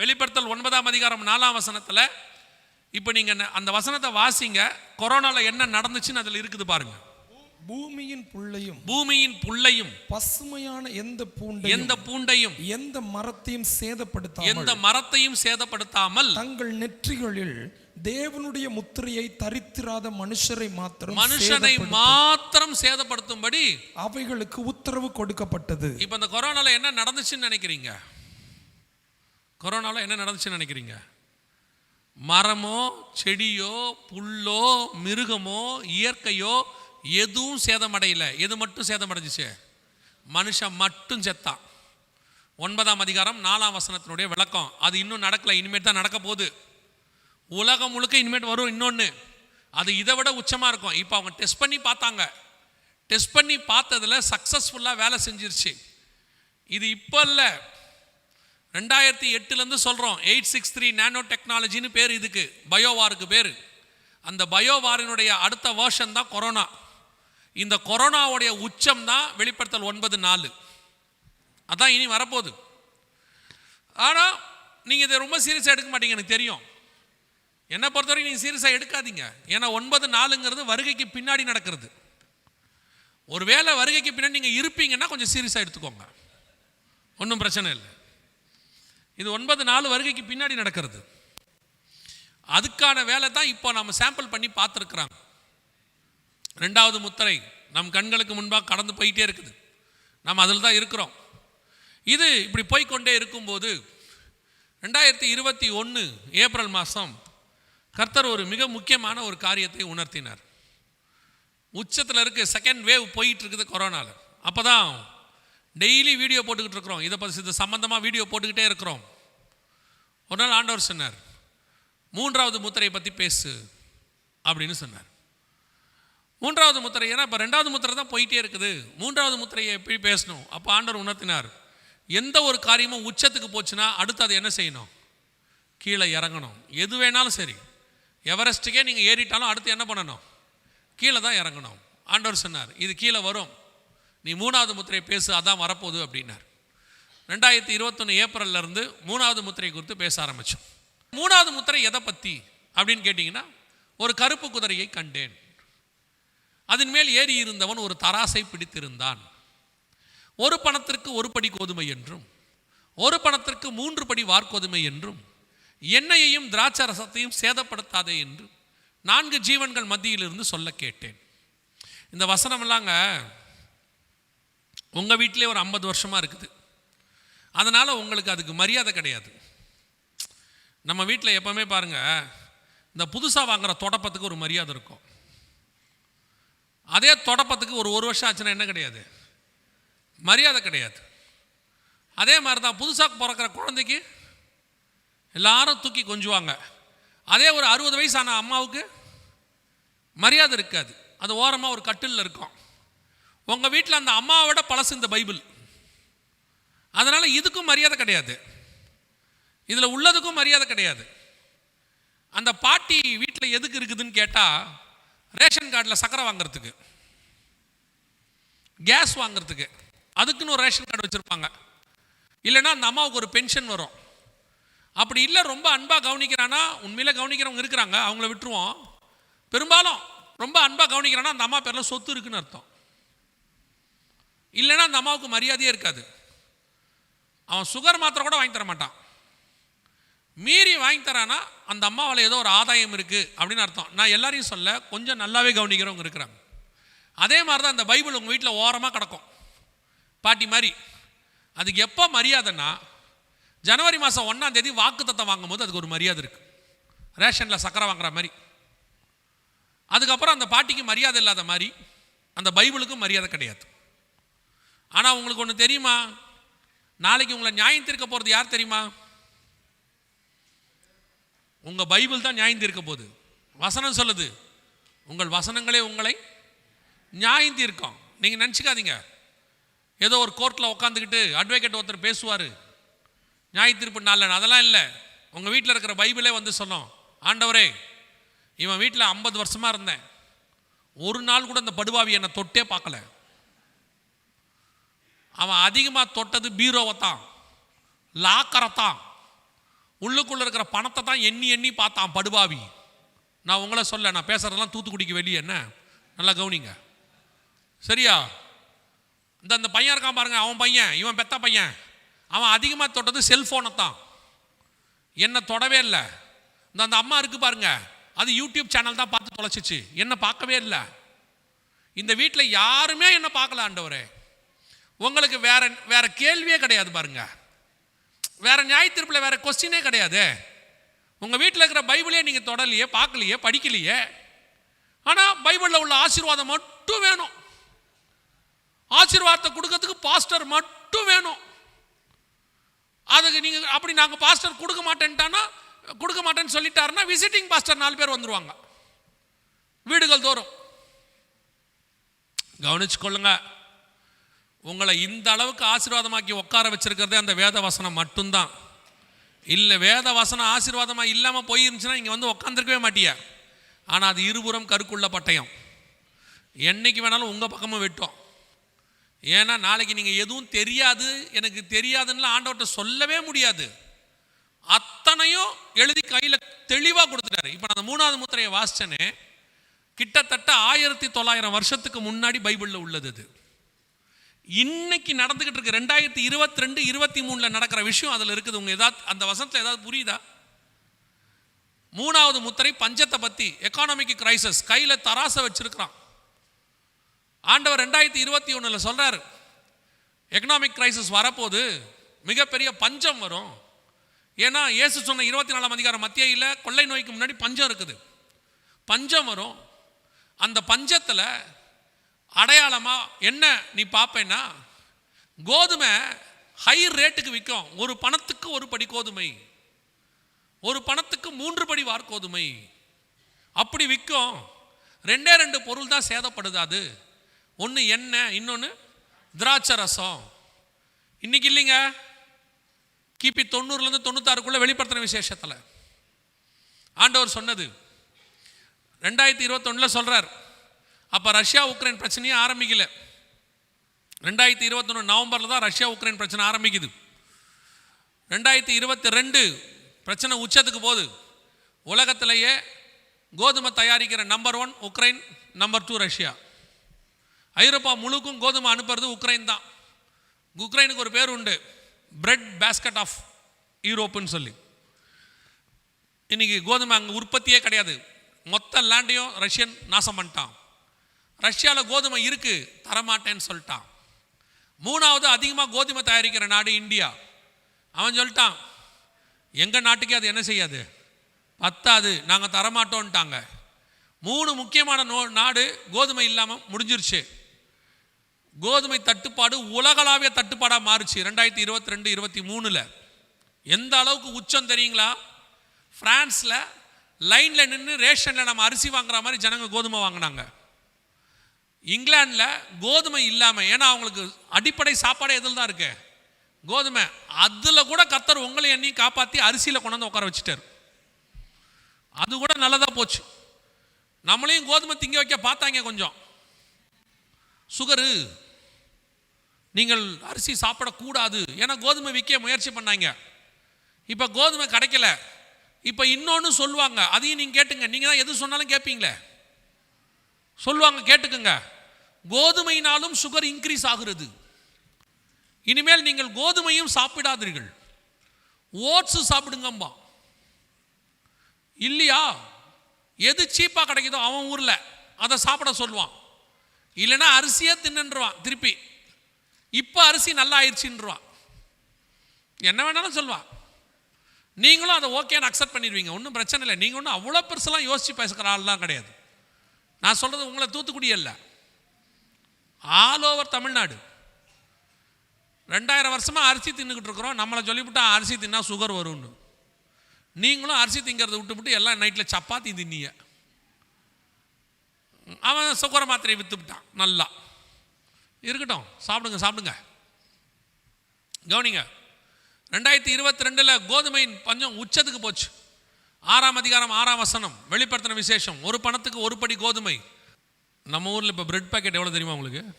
வெளிப்படுத்தல் ஒன்பதாம் அதிகாரம் நாலாம் வசனத்தில் இப்போ நீங்கள் அந்த வசனத்தை வாசிங்க கொரோனாவில் என்ன நடந்துச்சுன்னு அதில் இருக்குது பாருங்க. பூமியின் புல்லையும் பூமியின் புல்லையும் பசுமையான எந்த பூண்டையும் எந்த பூண்டையும் எந்த மரத்தையும் சேதப்படுத்தாமல் எந்த மரத்தையும் சேதப்படுத்தாமல் தங்கள் நெற்றிகளில் தேவனுடைய முத்திரையை தரித்திராத மனுஷரை மாத்திரம் மனுஷனை மாத்திரம் சேதப்படுத்தும்படி அவைகளுக்கு உத்தரவு கொடுக்கப்பட்டது. இப்போ இந்த கொரோனாவில் என்ன நடந்துச்சுன்னு நினைக்கிறீங்க? கொரோனாவில் என்ன நடந்துச்சுன்னு நினைக்கிறீங்க? மரமோ செடியோ புல்லோ மிருகமோ இயற்கையோ எதுவும் சேதமடையல. எது மட்டும் சேதமடைஞ்சிச்சு? மனுஷன் மட்டும் செத்தான். ஒன்பதாம் அதிகாரம் நாலாம் வசனத்தினுடைய விளக்கம். அது இன்னும் நடக்கலை இனிமேட் தான் நடக்க போகுது. உலகம் முழுக்க இனிமேட் வரும் இன்னொன்று அது இதை விட உச்சமாக இருக்கும். இப்போ அவங்க டெஸ்ட் பண்ணி பார்த்தாங்க. டெஸ்ட் பண்ணி பார்த்ததுல சக்ஸஸ்ஃபுல்லாக வேலை செஞ்சிருச்சு. இது இப்போ இல்லை. ரெண்டாயிரத்தி எட்டுலேருந்து சொல்கிறோம் எயிட் சிக்ஸ் த்ரீ நேனோ டெக்னாலஜின்னு பேர் இதுக்கு. பயோவாருக்கு பேர். அந்த பயோவாரினுடைய அடுத்த வேர்ஷன் தான் கொரோனா. இந்த கொரோனாவுடைய உச்சம் தான் வெளிப்படுத்தல் ஒன்பது நாலு. அதான் இனி வரப்போகுது. ஆனால் நீங்கள் இதை ரொம்ப சீரியஸாக எடுக்க மாட்டீங்க எனக்கு தெரியும். என்னை பொறுத்தவரைக்கும் நீங்கள் சீரியஸாக எடுக்காதீங்க. ஏன்னா ஒன்பது நாலுங்கிறது வருகைக்கு பின்னாடி நடக்கிறது. ஒருவேளை வருகைக்கு பின்னாடி நீங்கள் இருப்பீங்கன்னா கொஞ்சம் சீரியஸாக எடுத்துக்கோங்க. ஒன்றும் பிரச்சனை இல்லை. இது ஒன்பது நாலு வருகைக்கு பின்னாடி நடக்கிறது. அதுக்கான வேலை தான் இப்போ நம்ம சாம்பிள் பண்ணி பார்த்துருக்குறாங்க. ரெண்டாவது முத்திரை நம் கண்களுக்கு முன்பாக கடந்து போயிட்டே இருக்குது. நம்ம அதில் தான் இருக்கிறோம். இது இப்படி போய்க்கொண்டே இருக்கும்போது ரெண்டாயிரத்தி இருபத்தி ஒன்று ஏப்ரல் மாதம் கர்த்தர் ஒரு மிக முக்கியமான ஒரு காரியத்தை உணர்த்தினார். உச்சத்தில் இருக்க செகண்ட் வேவ் போயிட்டு இருக்குது கொரோனாவில் அப்போ தான் டெய்லி வீடியோ போட்டுக்கிட்டு இருக்கிறோம். இதை பற்றி இது சம்மந்தமாக வீடியோ போட்டுக்கிட்டே இருக்கிறோம். ஒரு நாள் ஆண்டவர் சொன்னார் மூன்றாவது முத்திரையை பற்றி பேசு அப்படின்னு சொன்னார். மூன்றாவது முத்திரை ஏன்னா இப்போ ரெண்டாவது முத்திரை தான் போயிட்டே இருக்குது. மூன்றாவது முத்திரையை எப்படி பேசணும்? அப்போ ஆண்டவர் உணர்த்தினார் எந்த ஒரு காரியமும் உச்சத்துக்கு போச்சுன்னா அடுத்து அதை என்ன செய்யணும்? கீழே இறங்கணும். எது வேணாலும் சரி. எவரெஸ்ட்டுக்கே நீங்கள் ஏறிட்டாலும் அடுத்து என்ன பண்ணணும்? கீழே தான் இறங்கணும். ஆண்டவர் சொன்னார் இது கீழே வரும். நீ மூணாவது முத்திரையை பேசு அதான் வரப்போகுது அப்படின்னார். ரெண்டாயிரத்தி இருபத்தொன்று ஏப்ரல்ல இருந்து மூணாவது முத்திரை குறித்து பேச ஆரம்பித்தோம் மூணாவது முத்திரை எதை பற்றி அப்படின்னு கேட்டிங்கன்னா ஒரு கருப்பு குதிரையை கண்டேன். அதன் மேல் ஏறி இருந்தவன் ஒரு தராசை பிடித்திருந்தான். ஒரு பணத்திற்கு ஒரு படி கோதுமை என்றும் ஒரு பணத்திற்கு மூன்று படி வார்கோதுமை என்றும் எண்ணெயையும் திராட்சை ரசத்தையும் சேதப்படுத்தாதே என்று நான்கு ஜீவன்கள் மத்தியிலிருந்து சொல்ல கேட்டேன். இந்த வசனமெல்லாங்க உங்கள் வீட்டிலே ஒரு ஐம்பது வருஷமாக இருக்குது. அதனால் உங்களுக்கு அதுக்கு மரியாதை கிடையாது. நம்ம வீட்டில் எப்போவுமே பாருங்கள் இந்த புதுசாக வாங்குகிற தொடப்பத்துக்கு ஒரு மரியாதை இருக்கும். அதே தொடப்பத்துக்கு ஒரு ஒரு வருஷம் ஆச்சுன்னா என்ன கிடையாது? மரியாதை கிடையாது. அதே மாதிரி தான் புதுசாக பிறக்கிற குழந்தைக்கு எல்லாரும் தூக்கி கொஞ்சுவாங்க. அதே ஒரு அறுபது வயசான அம்மாவுக்கு மரியாதை இருக்காது. அது ஓரமாக ஒரு கட்டிலில் இருக்கும். உங்கள் வீட்டில் அந்த அம்மாவோட பழசு இந்த பைபிள். அதனால் இதுக்கும் மரியாதை கிடையாது. இதில் உள்ளதுக்கும் மரியாதை கிடையாது. அந்த பாட்டி வீட்டில் எதுக்கு இருக்குதுன்னு கேட்டால் ரேஷன் கார்டில் சக்கரை வாங்குறதுக்கு. கேஸ் வாங்குறதுக்கு. அதுக்குன்னு ஒரு ரேஷன் கார்டு வச்சுருப்பாங்க. இல்லைன்னா அந்த அம்மாவுக்கு ஒரு பென்ஷன் வரும். அப்படி இல்லை ரொம்ப அன்பாக கவனிக்கிறானா உண்மையில் கவனிக்கிறவங்க இருக்கிறாங்க அவங்கள விட்டுருவோம். பெரும்பாலும் ரொம்ப அன்பாக கவனிக்கிறானா அந்த அம்மா பேரில் சொத்து இருக்குன்னு அர்த்தம். இல்லைன்னா அந்த அம்மாவுக்கு மரியாதையே இருக்காது. அவன் சுகர் மாத்திரை கூட வாங்கி தர மாட்டான். மீறி வாங்கி தரானா அந்த அம்மாவில் ஏதோ ஒரு ஆதாயம் இருக்குது அப்படின்னு அர்த்தம். நான் எல்லாரையும் சொல்ல கொஞ்சம் நல்லாவே கவனிக்கிறவங்க இருக்கிறாங்க. அதே மாதிரி தான் அந்த பைபிள் உங்கள் வீட்டில் ஓரமாக கிடக்கும். பாட்டி மாதிரி. அதுக்கு எப்போ மரியாதைன்னா ஜனவரி மாதம் ஒன்றாம் தேதி வாக்குத்தத்தம் வாங்கும்போது அதுக்கு ஒரு மரியாதை இருக்குது ரேஷனில் சக்கரை வாங்குற மாதிரி. அதுக்கப்புறம் அந்த பாட்டிக்கு மரியாதை இல்லாத மாதிரி அந்த பைபிளுக்கும் மரியாதை கிடையாது. ஆனால் உங்களுக்கு ஒன்று தெரியுமா? நாளைக்கு உங்களை நியாயம் தீர்க்க போகிறது யார் தெரியுமா? உங்கள் பைபிள் தான் நியாயம் தீர்க்க போகுது. வசனம் சொல்லுது. உங்கள் வசனங்களே உங்களை நியாயம் தீர்க்கும். நீங்கள் நினச்சிக்காதீங்க. ஏதோ ஒரு கோர்ட்டில் உட்காந்துக்கிட்டு அட்வொகேட் ஒருத்தர் பேசுவார். நியாய தீர்ப்பு நாளில். அதெல்லாம் இல்லை. உங்கள் வீட்டில் இருக்கிற பைபிளே வந்து சொன்னோம் ஆண்டவரே இவன் வீட்டில் ஐம்பது வருஷமாக இருந்தேன். ஒரு நாள் கூட இந்த படுபாவி என்னை தொட்டே பார்க்கல. அவன் அதிகமாக தொட்டது பீரோவை தான். லாக்கரை தான். உள்ளுக்குள்ளே இருக்கிற பணத்தை தான் எண்ணி எண்ணி பார்த்தான் படுபாவி. நான் உங்களை சொல்ல நான் பேசுறதெல்லாம் தூத்துக்குடிக்கு வெளியே என்ன? நல்லா கவனிங்க. சரியா? இந்த அந்த பையன் இருக்கான் பாருங்க அவன் பையன் இவன் பெத்த பையன். அவன் அதிகமாக தொட்டது செல்ஃபோனை தான். என்ன தொடவே இல்லை. இந்த அந்த அம்மா இருக்கு பாருங்க அது யூடியூப் சேனல் தான் பார்த்து தொலைச்சிச்சு. என்ன பார்க்கவே இல்லை. இந்த வீட்டில் யாருமே என்ன பார்க்கல ஆண்டவரே. உங்களுக்கு வேற வேற கேள்வியே கிடையாது பாருங்க. வேற நியாயத்தீர்ப்பில் வேற கொஸ்டினே கிடையாது. உங்கள் வீட்டில் இருக்கிற பைபிளே நீங்கள் தொடலையே பார்க்கலையே படிக்கலையே. ஆனால் பைபிளில் உள்ள ஆசீர்வாதம் மட்டும் வேணும். ஆசீர்வாதத்தை கொடுக்கறதுக்கு பாஸ்டர் மட்டும் வேணும். அதுக்கு நீங்கள் அப்படி நாங்கள் பாஸ்டர் கொடுக்க மாட்டேன்ட்டானா கொடுக்க மாட்டேன்னு சொல்லிட்டாருன்னா விசிட்டிங் பாஸ்டர் நாலு பேர் வந்துடுவாங்க வீடுகள் தோறும். கவனிச்சு கொள்ளுங்கள் உங்களை இந்த அளவுக்கு ஆசீர்வாதமாக்கி உட்கார வச்சுருக்கிறதே அந்த வேத வசனம் மட்டும்தான். இல்லை வேத வசனம் ஆசீர்வாதமாக இல்லாமல் போயிருந்துச்சுன்னா இங்கே வந்து உட்காந்துருக்கவே மாட்டியா? ஆனால் அது இருபுறம் கருக்குள்ள பட்டயம். என்னைக்கு வேணாலும் உங்கள் பக்கமும் வெட்டும் ஏன்னா நாளைக்கு நீங்கள் எதுவும் தெரியாது எனக்கு தெரியாதுன்னு ஆண்டவர்கிட்ட சொல்லவே முடியாது. அத்தனையும் எழுதி கையில் தெளிவாக கொடுத்துட்டாரு. இப்போ நான் அந்த மூணாவது முத்திரையை வாசிச்சேனே கிட்டத்தட்ட ஆயிரத்தி தொள்ளாயிரம் வருஷத்துக்கு முன்னாடி பைபிளில் உள்ளது அது. இன்னைக்கு நடந்துகிட்டு இருக்கு ரெண்டாயிரத்தி இருபத்தி ரெண்டு இருபத்தி மூணில் நடக்கிற விஷயம் அதில் இருக்குது. உங்க ஏதாவது அந்த வசனத்தில் ஏதாவது புரியுதா? மூணாவது முத்திரை பஞ்சத்தை பற்றி எக்கானமிக் கிரைசஸ் கையில் தராசை வச்சிருக்கிறான். ஆண்டவர் ரெண்டாயிரத்தி இருபத்தி ஒன்றில் சொல்கிறார் எக்கனாமிக் கிரைசஸ் வரப்போது மிகப்பெரிய பஞ்சம் வரும். ஏன்னா இயேசு சொன்ன இருபத்தி நாலாம் அதிகாரம் மத்தியில் கொள்ளை நோய்க்கு முன்னாடி பஞ்சம் இருக்குது. பஞ்சம் வரும். அந்த பஞ்சத்தில் அடையாளமாக என்ன நீ பார்ப்பேன்னா கோதுமை ஹை ரேட்டுக்கு விற்கும். ஒரு பணத்துக்கு ஒரு படி கோதுமை. ஒரு பணத்துக்கு மூன்று படி வார்கோதுமை அப்படி விற்கும். ரெண்டே ரெண்டு பொருள் தான் சேதப்படுது அது. ஒன்று எண்ணெய் இன்னொன்று திராட்சை ரசம். இன்னைக்கு இல்லைங்க. கிபி தொண்ணூறுலேருந்து தொண்ணூத்தாறுக்குள்ளே வெளிப்படுத்தின விசேஷத்தில். ஆண்டவர் சொன்னது. ரெண்டாயிரத்தி இருபத்தொன்னில் சொல்கிறார் அப்போ ரஷ்யா உக்ரைன் பிரச்சனையே ஆரம்பிக்கல. ரெண்டாயிரத்தி இருபத்தொன்று நவம்பரில் தான் ரஷ்யா உக்ரைன் பிரச்சனை ஆரம்பிக்குது. ரெண்டாயிரத்தி இருபத்தி ரெண்டு பிரச்சனை உச்சத்துக்கு போகுது. உலகத்திலேயே கோதுமை தயாரிக்கிற number one Ukraine number two Russia. ஐரோப்பா முழுக்கும் கோதுமை அனுப்புறது உக்ரைன் தான். உக்ரைனுக்கு ஒரு பேர் உண்டு. பிரெட் பேஸ்கட் ஆஃப் யூரோப்புன்னு சொல்லி. இன்னைக்கு கோதுமை அங்கே உற்பத்தியே கிடையாது. மொத்த லேண்டையும் ரஷ்யன் நாசம் பண்ணிட்டான். ரஷ்யாவில் கோதுமை இருக்குது தரமாட்டேன்னு சொல்லிட்டான். மூணாவது அதிகமாக கோதுமை தயாரிக்கிற நாடு இந்தியா. அவன் சொல்லிட்டான் எங்கள் நாட்டுக்கே அது என்ன செய்யாது? பத்தாது நாங்கள் தரமாட்டோன்ட்டாங்க மூணு முக்கியமான நோ நாடு கோதுமை இல்லாமல் முடிஞ்சிருச்சு. கோதுமை தட்டுப்பாடு உலகளாவிய தட்டுப்பாடாக மாறுச்சு ரெண்டாயிரத்தி இருபத்தி ரெண்டு இருபத்தி மூணில். எந்த அளவுக்கு உச்சம் தெரியுங்களா? ஃப்ரான்ஸில் லைனில் நின்று ரேஷனில் நம்ம அரிசி வாங்குற மாதிரி ஜனங்க கோதுமை வாங்கினாங்க. இங்கிலாந்தில் கோதுமை இல்லாமல் ஏன்னா அவங்களுக்கு அடிப்படை சாப்பாடு எதில் தான் இருக்கு? கோதுமை. அதில் கூட கத்தர் உங்களை எண்ணி காப்பாற்றி அரிசியில் கொண்டாந்து உட்கார வச்சுட்டார். அது கூட நல்லதாக போச்சு. நம்மளையும் கோதுமை திங்க வைக்க பார்த்தாங்க கொஞ்சம். சுகரு. நீங்கள் அரிசி சாப்பிடக்கூடாது ஏன்னா கோதுமை விற்க முயற்சி பண்ணாங்க. இப்போ கோதுமை கிடைக்கல. இப்போ இன்னொன்று சொல்லுவாங்க. அதையும் நீங்கள் கேட்டுங்க. நீங்கள் தான் எது சொன்னாலும் கேட்பீங்களே சொல்லுவாங்க கேட்டுக்குங்க. கோதுமையினாலும் சுகர் இன்க்ரீஸ் ஆகிறது. இனிமேல் நீங்கள் கோதுமையும் சாப்பிடாதீர்கள். ஓட்ஸ் சாப்பிடுங்கம்பா. இல்லையா? எது சீப்பாக கிடைக்குதோ அவன் ஊரில் அதை சாப்பிட சொல்லுவான். இல்லைன்னா அரிசியே தின்னுருவான் திருப்பி. இப்போ அரிசி நல்லா ஆயிடுச்சுன்றான் என்ன வேணாலும் சொல்லுவான். நீங்களும் அதை ஓகேன்னு அக்செப்ட் பண்ணிடுவீங்க. ஒன்றும் பிரச்சனை இல்லை. நீங்கள் ஒன்றும் அவ்வளோ பெருசெல்லாம் யோசித்து பேசுகிற ஆள்லாம் கிடையாது. நான் சொல்கிறது உங்களை தூத்துக்குடி அல்ல ஆல் ஓவர் தமிழ்நாடு. ரெண்டாயிரம் வருஷமாக அரிசி தின்னுக்கிட்டு இருக்கிறோம். நம்மளை சொல்லிவிட்டா அரிசி தின்னா சுகர் வரும்னு. நீங்களும் அரிசி திங்கிறத விட்டுவிட்டு எல்லாம் நைட்டில் சப்பாத்தி தின்னீங்க. அவன் சுகர மாத்திரையை விற்றுவிட்டான் நல்லா. இருக்கட்டும் சாப்பிடுங்க சாப்பிடுங்க. கவனிங்க. ரெண்டாயிரத்தி இருபத்தி ரெண்டில் கோதுமையின் பஞ்சம் உச்சத்துக்கு போச்சு. ஆறாம் அதிகாரம் ஆறாம் வசனம் வெளிப்படுத்தின விசேஷம். ஒரு பணத்துக்கு ஒரு படி கோதுமை. நம்ம ஊரில் இப்போ பிரெட் பாக்கெட் எவ்வளோ தெரியுமா உங்களுக்கு?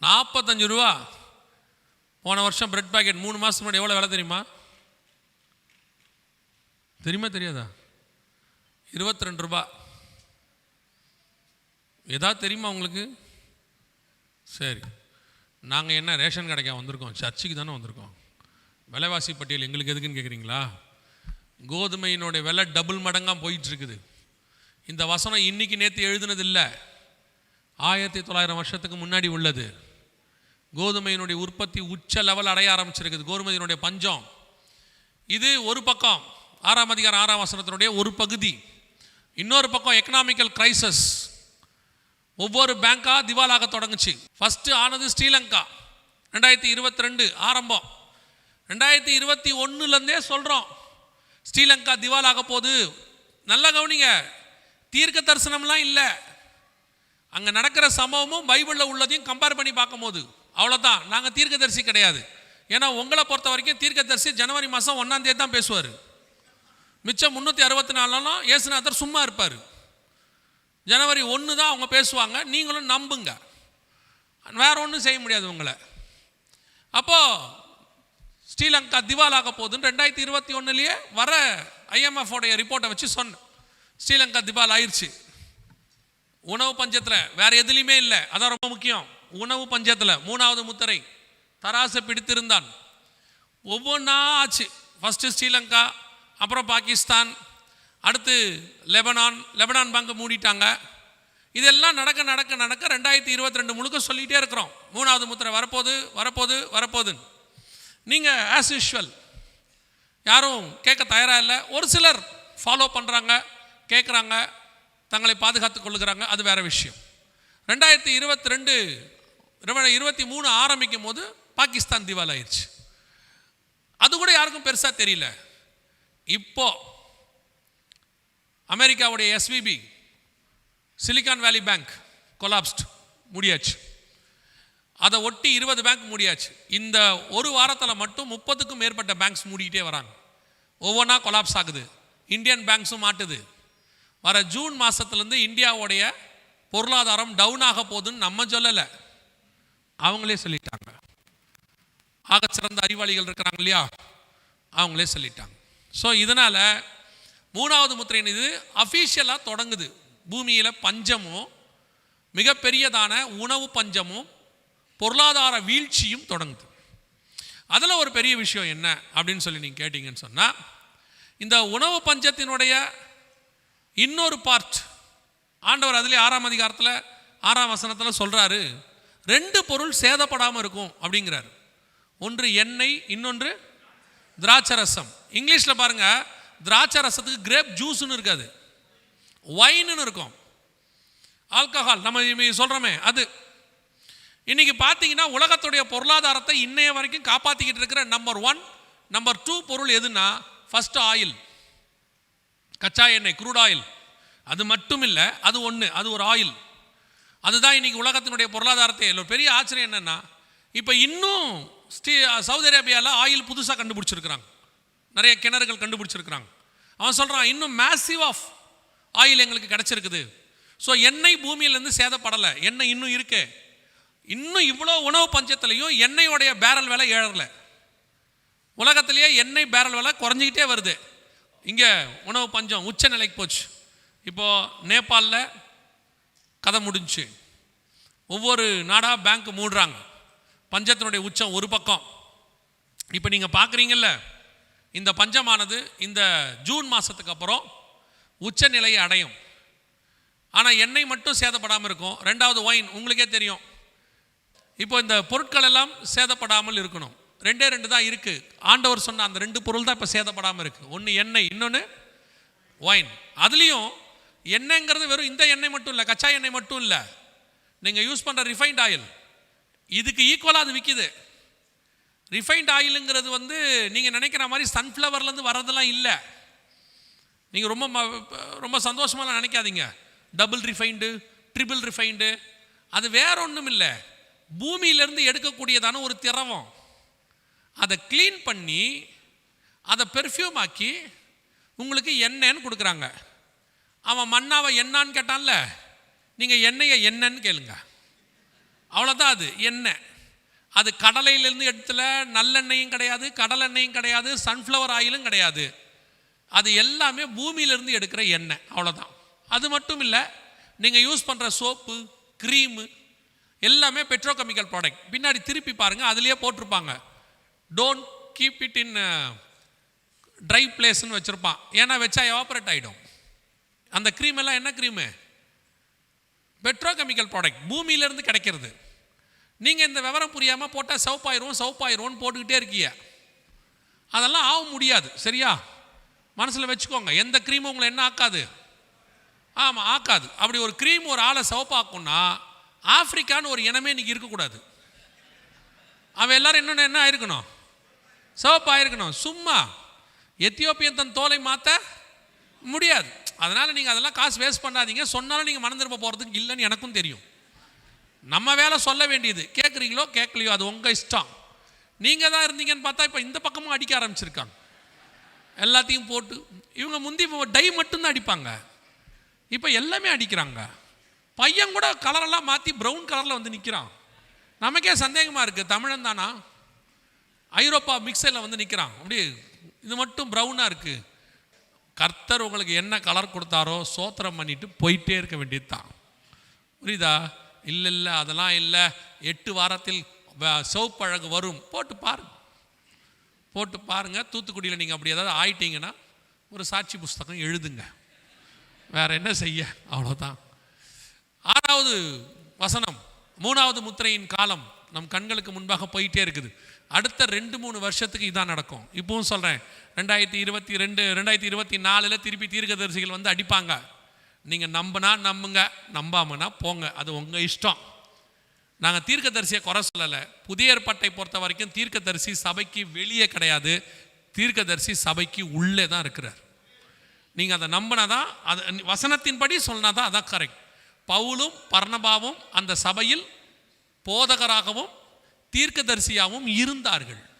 நாற்பத்தஞ்சு ரூபா. போன வருஷம் பிரெட் பாக்கெட் மூணு மாதத்துக்கு முன்னாடி எவ்வளோ விலை தெரியுமா? தெரியுமா தெரியாதா? இருபத்தி ரெண்டு ரூபா. எதாவது தெரியுமா உங்களுக்கு? சரி. நாங்கள் என்ன ரேஷன் கடைக்கா வந்திருக்கோம்? சர்ச்சுக்கு தானே வந்திருக்கோம். விலைவாசி பட்டியல் எங்களுக்கு எதுக்குன்னு கேட்குறீங்களா கோதுமையினுடைய விலை டபுள் மடங்காக போயிட்டுருக்குது. இந்த வசனம் இன்னைக்கு நேற்று எழுதுனது இல்லை ஆயிரத்தி தொள்ளாயிரம் வருஷத்துக்கு முன்னாடி உள்ளது. கோதுமையினுடைய உற்பத்தி உச்ச லெவல் அடைய ஆரம்பிச்சிருக்குது. கோதுமையினுடைய பஞ்சம். இது ஒரு பக்கம் ஆறாம் அதிகாரம் ஆறாம் வசனத்தினுடைய ஒரு பகுதி. இன்னொரு பக்கம் எக்கனாமிக்கல் கிரைசஸ் ஒவ்வொரு பேங்காக திவாலாக தொடங்குச்சு. ஃபஸ்ட்டு ஆனது ஸ்ரீலங்கா. ரெண்டாயிரத்தி இருபத்தி ரெண்டு ஆரம்பம். ரெண்டாயிரத்தி இருபத்தி ஒன்றுலேருந்தே சொல்கிறோம் ஸ்ரீலங்கா திவாலாக போகுது நல்லா கவனிங்க. தீர்க்க தரிசனம்லாம் இல்லை. அங்கே நடக்கிற சம்பவமும் பைபிளில் உள்ளதையும் கம்பேர் பண்ணி பார்க்கும்போது. அவ்வளோதான் நாங்கள் தீர்க்கதரிசி கிடையாது. ஏன்னா உங்களை பொறுத்த வரைக்கும் தீர்க்கதரிசி ஜனவரி மாதம் ஒன்றாந்தேதி தான் பேசுவார். மிச்சம் முந்நூற்றி அறுபத்தி நாலுலாம் இயேசுநாதர் சும்மா இருப்பார். ஜனவரி ஒன்று தான் அவங்க பேசுவாங்க. நீங்களும் நம்புங்க. வேற ஒன்றும் செய்ய முடியாது உங்களை. அப்போது ஸ்ரீலங்கா திவாலாக போகுதுன்னு ரெண்டாயிரத்தி இருபத்தி ஒன்றுலேயே வர ஐஎம்எஃப் உடைய ரிப்போர்ட்டை வச்சு சொன்னேன். ஸ்ரீலங்கா திவால் ஆயிடுச்சு உணவு பஞ்சத்தில் வேறு எதுலேயுமே இல்லை. அதான் ரொம்ப முக்கியம். உணவு பஞ்சத்தில் மூணாவது முத்திரை தராசை பிடித்திருந்தான். ஒவ்வொன்றா ஆச்சு. ஃபஸ்ட்டு ஸ்ரீலங்கா அப்புறம் பாகிஸ்தான் அடுத்து லெபனான் லெபனான் பேங்க் மூடிட்டாங்க. இதெல்லாம் நடக்க நடக்க நடக்க ரெண்டாயிரத்தி இருபத்தி ரெண்டு முழுக்க சொல்லிகிட்டே இருக்கிறோம். மூணாவது முத்திரை வரப்போகுது வரப்போகுது வரப்போகுதுன்னு. நீங்கள் ஆஸ் யூஷுவல் யாரும் கேட்க தயாராக இல்லை. ஒரு சிலர் ஃபாலோ பண்ணுறாங்க கேட்குறாங்க தங்களை பாதுகாத்து கொள்ளுகிறாங்க. அது வேற விஷயம். ரெண்டாயிரத்தி இருபத்தி ரெண்டு இருபத்தி மூணு ஆரம்பிக்கும் போது பாகிஸ்தான் திவால் ஆயிடுச்சு அது கூட யாருக்கும் பெருசாக தெரியல. இப்போ அமெரிக்காவுடைய SVB Silicon Valley bank collapsed முடியாச்சு. அதை ஒட்டி இருபது பேங்க் மூடியாச்சு. இந்த ஒரு வாரத்தில் மட்டும் முப்பதுக்கும் மேற்பட்ட பேங்க்ஸ் மூடிக்கிட்டே வராங்க. ஒவ்வொன்றா கொலாப்ஸ் ஆகுது. இந்தியன் பேங்க்ஸும் மாட்டுது. வர ஜூன் மாதத்துலேருந்து இந்தியாவுடைய பொருளாதாரம் டவுன் ஆக போகுதுன்னு நம்ம சொல்லலை. அவங்களே சொல்லிட்டாங்க. சிறந்த அறிவாளிகள் இருக்கிறாங்க இல்லையா? அவங்களே சொல்லிட்டாங்க. ஸோ இதனால் மூணாவது முத்திரையின் இது? அஃபீஷியலாக தொடங்குது. பூமியில் பஞ்சமும் மிகப்பெரியதான உணவு பஞ்சமும் பொருளாதார வீழ்ச்சியும் தொடங்குது. அதில் ஒரு பெரிய விஷயம் என்ன அப்படின்னு சொல்லி நீங்கள் கேட்டிங்கன்னு சொன்னால் இந்த உணவு பஞ்சத்தினுடைய இன்னொரு பார்ட் ஆண்டவர் அதிலே ஆறாம் அதிகாரத்தில் ஆறாம் வசனத்தில் சொல்கிறாரு ரெண்டு பொருள் சேதப்படாமல் இருக்கும் அப்படிங்கிறார். ஒன்று எண்ணெய் இன்னொன்று திராட்சை ரசம் இங்கிலீஷில் பாருங்கள் திராட்சை ரசத்துக்கு கிரேப் ஜூஸ்னு இருக்காது. ஒயின்னு இருக்கும். ஆல்கஹால் நம்ம சொல்கிறோமே அது. இன்றைக்கி பார்த்தீங்கன்னா உலகத்துடைய பொருளாதாரத்தை இன்னைய வரைக்கும் காப்பாற்றிக்கிட்டு இருக்கிற நம்பர் ஒன் நம்பர் டூ பொருள் எதுனா ஃபஸ்ட் ஆயில் கச்சா எண்ணெய் க்ரூட் ஆயில் அது மட்டும் இல்லை அது ஒன்று அது ஒரு ஆயில் அதுதான் இன்னைக்கு உலகத்தினுடைய பொருளாதாரத்தை. ஒரு பெரிய ஆச்சரியம் என்னென்னா இப்போ இன்னும் ஸ்டீ சவுதி அரேபியாவில் ஆயில் புதுசாக கண்டுபிடிச்சிருக்கிறாங்க. நிறைய கிணறுகள் கண்டுபிடிச்சிருக்கிறாங்க. அவன் சொல்கிறான் இன்னும் மேசிவ் ஆஃப் ஆயில் எங்களுக்கு கிடச்சிருக்குது. ஸோ எண்ணெய் பூமியிலேருந்து சேதப்படலை. எண்ணெய் இன்னும் இருக்குது இன்னும் இவ்வளோ உணவு பஞ்சத்துலையும் எண்ணெயோடைய பேரல் விலை ஏறல. உலகத்திலேயே எண்ணெய் பேரல் விலை குறைஞ்சிக்கிட்டே வருது. இங்கே உணவு பஞ்சம் உச்ச நிலைக்கு போச்சு. இப்போது நேபாளில் கதை முடிஞ்சுச்சு ஒவ்வொரு நாடாக பேங்க் மூடுறாங்க. பஞ்சத்தினுடைய உச்சம் ஒரு பக்கம். இப்போ நீங்கள் பார்க்குறீங்கல்ல இந்த பஞ்சமானது இந்த ஜூன் மாதத்துக்கு அப்புறம் உச்ச நிலையை அடையும். ஆனால் எண்ணெய் மட்டும் சேதப்படாமல் இருக்கும். ரெண்டாவது ஒயின் உங்களுக்கே தெரியும். இப்போ இந்த பொருட்கள் எல்லாம் சேதப்படாமல் இருக்கணும். ரெண்டே ரெண்டு தான் இருக்குது ஆண்டவர் சொன்ன அந்த ரெண்டு பொருள் தான் இப்போ சேதப்படாமல் இருக்குது ஒன்று எண்ணெய் இன்னொன்று ஒயின் அதுலேயும் எண்ணெய்ங்கிறது வெறும் இந்த எண்ணெய் மட்டும் இல்லை கச்சா எண்ணெய் மட்டும் இல்லை. நீங்கள் யூஸ் பண்ணுற ரிஃபைண்ட் ஆயில் இதுக்கு ஈக்குவலாக அது விற்கிது ரிஃபைண்ட் ஆயிலுங்கிறது வந்து நீங்கள் நினைக்கிற மாதிரி சன்ஃப்ளவர்லேருந்து வர்றதெல்லாம் இல்லை. நீங்கள் ரொம்ப ம- ரொம்ப சந்தோஷமாலாம் நினைக்காதீங்க. டபுள் ரிஃபைண்டு ட்ரிபிள் ரிஃபைண்டு அது வேற ஒன்றும் இல்லை பூமியிலேருந்து எடுக்கக்கூடியதான ஒரு திரவம். அதை க்ளீன் பண்ணி அதை பெர்ஃப்யூம் ஆக்கி உங்களுக்கு எண்ணெய்ன்னு கொடுக்குறாங்க. அவன் மண்ணாவை என்னான்னு கேட்டான்ல நீங்கள் எண்ணெயை என்னன்னு கேளுங்க. அவ்வளோதான் அது எண்ணெய். அது கடலையிலேருந்து எடுத்துல நல்லெண்ணெயும் கிடையாது கடலெண்ணெயும் கிடையாது சன்ஃப்ளவர் ஆயிலும் கிடையாது. அது எல்லாமே பூமியிலேருந்து எடுக்கிற எண்ணெய் அவ்வளோதான் அது மட்டும் இல்லை நீங்கள் யூஸ் பண்ணுற சோப்பு க்ரீமு எல்லாமே பெட்ரோகெமிக்கல் ப்ராடக்ட் பின்னாடி திருப்பி பாருங்கள் அதுலேயே போட்டிருப்பாங்க. Don't uh, keep it in dry பிளேஸ்னு வச்சுருப்பான். ஏன்னா வச்சா எவாபரேட் ஆகிடும் அந்த க்ரீம் எல்லாம் என்ன க்ரீமு பெட்ரோகெமிக்கல் ப்ராடக்ட் பூமியிலேருந்து கிடைக்கிறது. நீங்கள் இந்த விவரம் புரியாமல் போட்டால் சவுப்பாயிரும் சவுப்பாயிரும்னு போட்டுக்கிட்டே இருக்கீங்க. அதெல்லாம் ஆக முடியாது சரியா? மனசில் வச்சுக்கோங்க. எந்த க்ரீமும் உங்களை என்ன ஆக்காது? ஆமாம் ஆக்காது. அப்படி ஒரு க்ரீம் ஒரு ஆளை சவுப்பாக்குன்னா ஆப்பிரிக்கான்னு ஒரு இனமே இன்றைக்கி இருக்கக்கூடாது. அவன் எல்லாரும் என்னென்ன என்ன ஆயிருக்கணும்? சிவப்பாயிருக்கணும் சும்மா எத்தியோப்பியன் தன் தோலை மாற்ற முடியாது. அதனால் நீங்கள் அதெல்லாம் காசு வேஸ்ட் பண்ணாதீங்க. சொன்னாலும் நீங்கள் மனம் திரும்ப போகிறதுக்கு இல்லைன்னு எனக்கும் தெரியும். நம்ம வேலை சொல்ல வேண்டியது. கேட்குறீங்களோ கேட்கலையோ அது உங்கள் இஷ்டம். நீங்கள் தான் இருந்தீங்கன்னு பார்த்தா இப்போ இந்த பக்கமும் அடிக்க ஆரம்பிச்சிருக்காங்க. எல்லாத்தையும் போட்டு இவங்க முந்தி டை மட்டும்தான் அடிப்பாங்க. இப்போ எல்லாமே அடிக்கிறாங்க. பையன் கூட கலரெல்லாம் மாற்றி ப்ரௌன் கலரில் வந்து நிற்கிறான் நமக்கே சந்தேகமாக இருக்குது தமிழன் தானா? ஐரோப்பா மிக்சரில் வந்து நிற்கிறான் அப்படியே இது மட்டும் ப்ரௌனாக இருக்குது கர்த்தர் உங்களுக்கு என்ன கலர் கொடுத்தாரோ சோத்திரம் பண்ணிட்டு போயிட்டே இருக்க வேண்டியது தான் புரியுதா? இல்லை இல்லை அதெல்லாம் இல்லை. எட்டு வாரத்தில் வ- சிவப்பழகு வரும். போட்டு பாருங்க. போட்டு பாருங்கள் தூத்துக்குடியில் நீங்கள் அப்படி ஏதாவது ஆயிட்டீங்கன்னா ஒரு சாட்சி புஸ்தகம் எழுதுங்க. வேறு என்ன செய்ய? அவ்வளோதான் ஆறாவது வசனம் மூணாவது முத்திரையின் காலம் நம் கண்களுக்கு முன்பாக போயிட்டே இருக்குது. அடுத்த ரெண்டு மூணு வருஷத்துக்கு இதான் நடக்கும். இப்பவும் சொல்கிறேன் ரெண்டாயிரத்தி இருபத்தி ரெண்டு ரெண்டாயிரத்தி இருபத்தி நாலில் திருப்பி தீர்க்கதரிசிகள் வந்து அடிப்பாங்க. நீங்கள் நம்பினா நம்புங்க நம்பாமனா போங்க அது உங்கள் இஷ்டம். நாங்கள் தீர்க்கதரிசியை குறை சொல்லலை. புதிய ஏற்பாட்டை பொறுத்த வரைக்கும் தீர்க்கதரிசி சபைக்கு வெளியே கிடையாது. தீர்க்கதரிசி சபைக்கு உள்ளே தான் இருக்கிறார். நீங்கள் அதை நம்பினா தான் அது வசனத்தின்படி சொன்னால் தான் அதான் கரெக்ட் பவுலும் பர்ணபாவும் அந்த சபையில் போதகராகவும் தீர்க்கதரிசியாகவும் இருந்தார்கள்.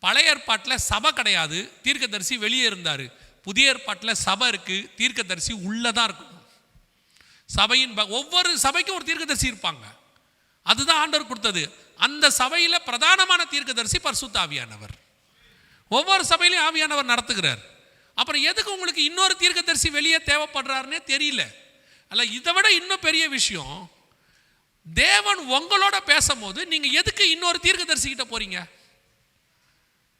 பழைய ஏற்பாட்டில் சபை கிடையாது தீர்க்கதரிசி வெளியே இருந்தார். புதிய ஏற்பாட்டில் சபை இருக்குது தீர்க்கதரிசி உள்ளே தான் இருக்கும் சபையின் ப- ஒவ்வொரு சபைக்கும் ஒரு தீர்க்கதரிசி இருப்பாங்க. அதுதான் ஆண்டவர் கொடுத்தது. அந்த சபையில் பிரதானமான தீர்க்கதரிசி பர்சுத்த ஆவியானவர். ஒவ்வொரு சபையிலையும் ஆவியானவர் நடத்துகிறார். அப்புறம் எதுக்கு உங்களுக்கு இன்னொரு தீர்க்கதரிசி வெளியே தேவைப்படுறாருன்னே தெரியல. அல்ல இதை விட இன்னும் பெரிய விஷயம் தேவன் உங்களோட பேசும்போது நீங்கள் எதுக்கு இன்னொரு தீர்க்க தரிசிக்கிட்ட போறீங்க?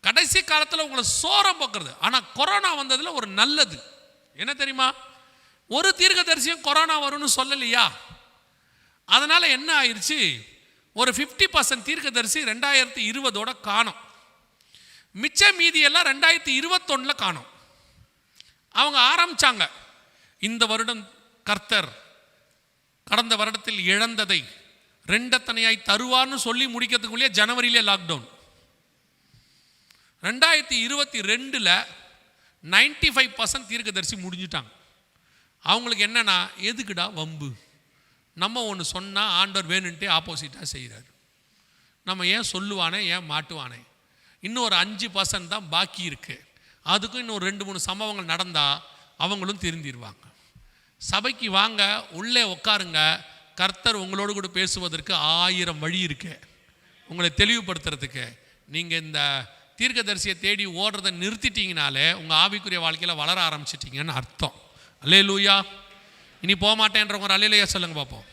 கடைசி காலத்தில் உங்களை சோரம் போக்குறது. ஆனால் கொரோனா வந்ததில் ஒரு நல்லது. என்ன தெரியுமா? ஒரு தீர்க்கதரிசியும் கொரோனா வரும்னு சொல்லலையா? அதனால் என்ன ஆயிடுச்சு ஒரு ஃபிஃப்டி பர்சன்ட் தீர்க்கதரிசி ரெண்டாயிரத்தி இருபதோட காணும். மிச்ச மீதியெல்லாம் ரெண்டாயிரத்தி இருபத்தொன்னில் காணும். அவங்க ஆரம்பிச்சாங்க. இந்த வருடம் கர்த்தர் கடந்த வருடத்தில் இழந்ததை ரெண்டத்தனையாய் தருவார்னு சொல்லி முடிக்கிறதுக்குள்ளேயே ஜனவரியிலே லாக்டவுன் ரெண்டாயிரத்தி இருபத்தி ரெண்டில் நைன்டி ஃபைவ் பர்சன்ட் தீர்க்கதரிசி முடிஞ்சிட்டாங்க. அவங்களுக்கு என்னென்னா எதுக்குடா வம்பு? நம்ம ஒன்று சொன்னால் ஆண்டவர் வேணுன்ட்டே ஆப்போசிட்டாக செய்கிறார் நம்ம ஏன் சொல்லுவானே ஏன் மாட்டுவானே? இன்னும் ஒரு அஞ்சு பர்சன்ட் தான் பாக்கி இருக்குது அதுக்கும் இன்னும் ரெண்டு மூணு சம்பவங்கள் நடந்தால் அவங்களும் திருந்திடுவாங்க சபைக்கு வாங்க உள்ளே உட்காருங்க கர்த்தர் உங்களோடு கூட பேசுவதற்கு ஆயிரம் வழி இருக்கு. உங்களை தெளிவுபடுத்துறதுக்கு. நீங்கள் இந்த தீர்க்கதரிசியை தேடி ஓடுறதை நிறுத்திட்டீங்கனாலே உங்கள் ஆவிக்குரிய வாழ்க்கையில் வளர ஆரம்பிச்சிட்டிங்கன்னு அர்த்தம். அல்லே லூயா இனி போக மாட்டேன்றவங்க ஒரு அல்லையா சொல்லுங்க பார்ப்போம்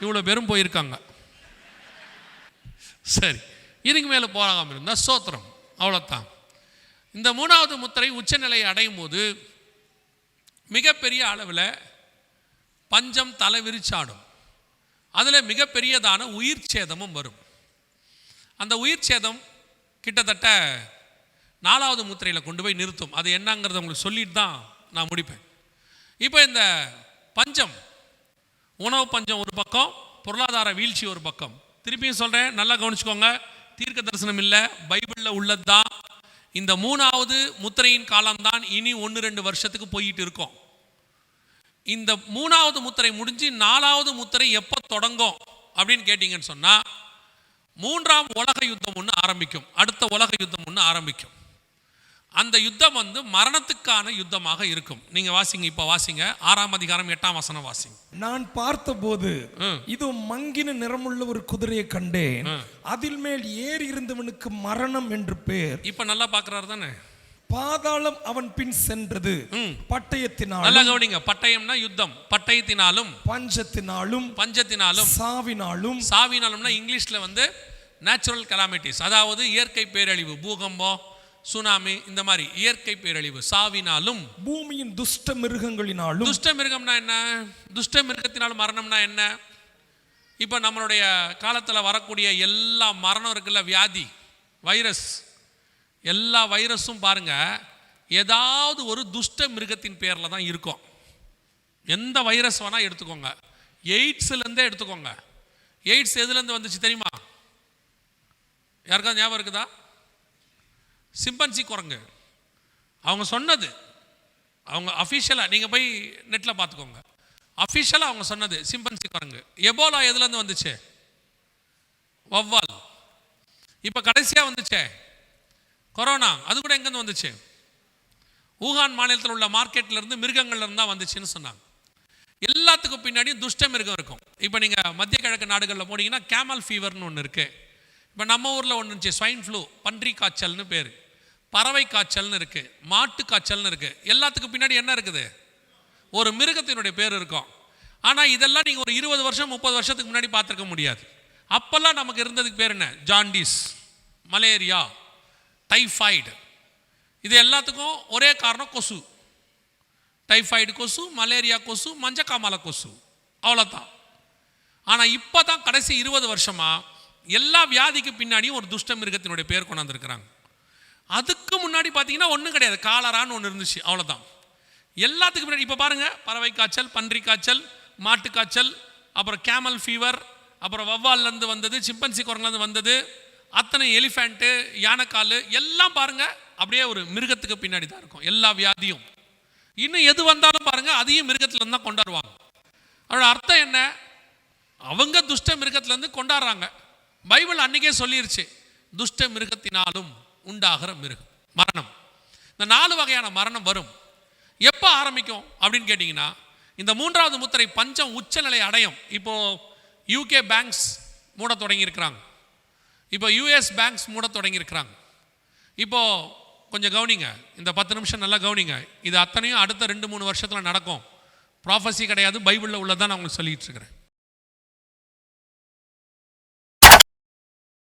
இவ்வளோ பேரும் போயிருக்காங்க. சரி. இதுக்கு மேலே போகாமல் இருந்தால் சோத்திரம். அவ்வளோதான் இந்த மூணாவது முத்திரை உச்சநிலையை அடையும் போது மிகப்பெரிய அளவில் பஞ்சம் தலை விரிச்சாடும் அதில் மிகப்பெரியதான உயிர் சேதமும் வரும். அந்த உயிர் சேதம் கிட்டத்தட்ட நாலாவது முத்திரையில் கொண்டு போய் நிறுத்தும். அது என்னங்கிறத உங்களுக்கு சொல்லிட்டு தான் நான் முடிப்பேன். இப்போ இந்த பஞ்சம் உணவு பஞ்சம் ஒரு பக்கம் பொருளாதார வீழ்ச்சி ஒரு பக்கம். திருப்பியும் சொல்கிறேன் நல்லா கவனிச்சுக்கோங்க தீர்க்க தரிசனம் இல்லை பைபிளில் உள்ளது தான் இந்த மூணாவது முத்திரையின் காலம்தான் இனி ஒன்று ரெண்டு வருஷத்துக்கு போயிட்டு இருக்கோம். இந்த மூணாவது முத்திரை முடிஞ்சு நாலாவது முத்திரை எப்போ தொடங்கும் அப்படின்னு கேட்டிங்கன்னு சொன்னால் மூன்றாம் உலக யுத்தம் ஒன்று ஆரம்பிக்கும். அடுத்த உலக யுத்தம் ஒன்று ஆரம்பிக்கும். அந்த யுத்தம் வந்து மரணத்துக்கான யுத்தமாக இருக்கும். நீங்க வாசிங்க இப்போ வாசிங்க. ஆறாம் அதிகாரம் எட்டாம் வசனம் வாசிங்க. நான் பார்த்தபோது. இது மங்கின நிறமுள்ள ஒரு குதிரையை கண்டேன். அதில் மேல் ஏறி இருந்தவனுக்கு மரணம் என்று பேர். இப்போ நல்லா பார்க்கறாரு தானே? பாதாளம் அவன் பின் சென்றது. ம். பட்டயத்தினாலும் நல்லா கவனிங்க. பட்டயம்னா யுத்தம். பட்டயத்தினாலும் பஞ்சத்தினாலும் பஞ்சத்தினாலும் சாவினாலும் சாவினாலும்னா இங்கிலீஷ்ல வந்து நேச்சுரல் கலாமிட்டிஸ் அதாவது இயற்கை பேரழிவு பூகம்பம் சுனாமி இந்த மாதிரி இயற்கை பேரழிவு சாவினாலும் பூமியின் துஷ்ட மிருகங்களினாலும் துஷ்ட மிருகம்னா என்ன? துஷ்ட மிருகத்தினால் மரணம்னா என்ன? இப்போ நம்மளுடைய காலத்தில் வரக்கூடிய எல்லா மரணம் இருக்குல்ல வியாதி வைரஸ். எல்லா வைரஸும் பாருங்க ஏதாவது ஒரு துஷ்ட மிருகத்தின் பேரில் தான் இருக்கும். எந்த வைரஸ் வேணால் எடுத்துக்கோங்க. எய்ட்ஸ்லேருந்தே எடுத்துக்கோங்க. எய்ட்ஸ் எதுலேருந்து வந்துச்சு தெரியுமா? யாருக்காவது ஞாபகம் இருக்குதா? சிம்பன்சி குரங்கு. அவங்க சொன்னது அவங்க அஃபிஷியலாக நீங்கள் போய் நெட்டில் பார்த்துக்கோங்க. அஃபிஷியலாக அவங்க சொன்னது சிம்பன்சி குரங்கு. எபோலா எதுலேருந்து வந்துச்சு? வவ்வால். இப்போ கடைசியாக வந்துச்சே? கொரோனா அது கூட எங்கேருந்து வந்துச்சு? ஊகான் மாநிலத்தில் உள்ள மார்க்கெட்ல இருந்து தான் வந்துச்சுன்னு சொன்னாங்க. எல்லாத்துக்கும் பின்னாடியும் துஷ்ட மிருகம் இருக்கும். இப்போ நீங்கள் மத்திய கிழக்கு நாடுகளில் போனீங்கன்னா கேமல் ஃபீவர்னு ஒன்று இருக்குது இப்போ நம்ம ஊரில் ஒன்று இருந்துச்சு ஸ்வைன் ஃப்ளூ பன்றி காய்ச்சல்னு பேர். பறவை காய்ச்சல்னு இருக்குது மாட்டு காய்ச்சல்னு இருக்குது எல்லாத்துக்கும் பின்னாடி என்ன இருக்குது? ஒரு மிருகத்தினுடைய பேர் இருக்கும். ஆனால் இதெல்லாம் நீங்கள் ஒரு இருபது வருஷம் முப்பது வருஷத்துக்கு முன்னாடி பார்த்துருக்க முடியாது. அப்போல்லாம் நமக்கு இருந்ததுக்கு பேர் என்ன? Jaundice malaria typhoid. இது எல்லாத்துக்கும் ஒரே காரணம் கொசு. டைஃபாய்டு கொசு மலேரியா கொசு மஞ்சக்காமலை கொசு. அவ்வளோதான் ஆனால் இப்போ தான் கடைசி இருபது வருஷமாக எல்லா வியாதிக்கு பின்னாடியும் ஒரு துஷ்ட மிருகத்தினுடைய பேர் கொண்டாந்துருக்கிறாங்க. அதுக்கு முன்னாடி பார்த்தீங்கன்னா ஒன்றும் கிடையாது. காலரான்னு ஒன்று இருந்துச்சு. அவ்வளோதான் எல்லாத்துக்கும் முன்னாடி இப்போ பாருங்கள் பறவை காய்ச்சல் பன்றி காய்ச்சல் மாட்டு காய்ச்சல் அப்புறம் கேமல் ஃபீவர் அப்புறம் வவ்வால்லேருந்து வந்தது சிம்பன்சி குரங்குலேருந்து வந்தது அத்தனை எலிஃபேண்ட்டு யானைக்கால் எல்லாம் பாருங்கள் அப்படியே ஒரு மிருகத்துக்கு பின்னாடி தான் இருக்கும். எல்லா வியாதியும். இன்னும் எது வந்தாலும் பாருங்கள் அதையும் மிருகத்துலேருந்து தான் கொண்டாடுவாங்க. அதோட அர்த்தம் என்ன? அவங்க துஷ்ட மிருகத்துலேருந்து கொண்டாடுறாங்க. பைபிள் அன்னைக்கே சொல்லிருச்சு துஷ்ட மிருகத்தினாலும் உண்டாகிற மிருகம் மரணம். இந்த நாலு வகையான மரணம் வரும். எப்போ ஆரம்பிக்கும் அப்படின்னு கேட்டிங்கன்னா இந்த மூன்றாவது முத்திரை பஞ்சம் உச்சநிலை அடையும். இப்போது யூகே பேங்க்ஸ் மூட தொடங்கியிருக்கிறாங்க. இப்போ யூஎஸ் பேங்க்ஸ் மூட தொடங்கியிருக்கிறாங்க. இப்போது கொஞ்சம் கவனிங்க இந்த பத்து நிமிஷம் நல்லா கவனிங்க. இது அத்தனையும் அடுத்த ரெண்டு மூணு வருஷத்தில் நடக்கும். ப்ராஃபஸி கிடையாது பைபிளில் உள்ளதான் நான் உங்களுக்கு சொல்லிகிட்டு இருக்கிறேன்.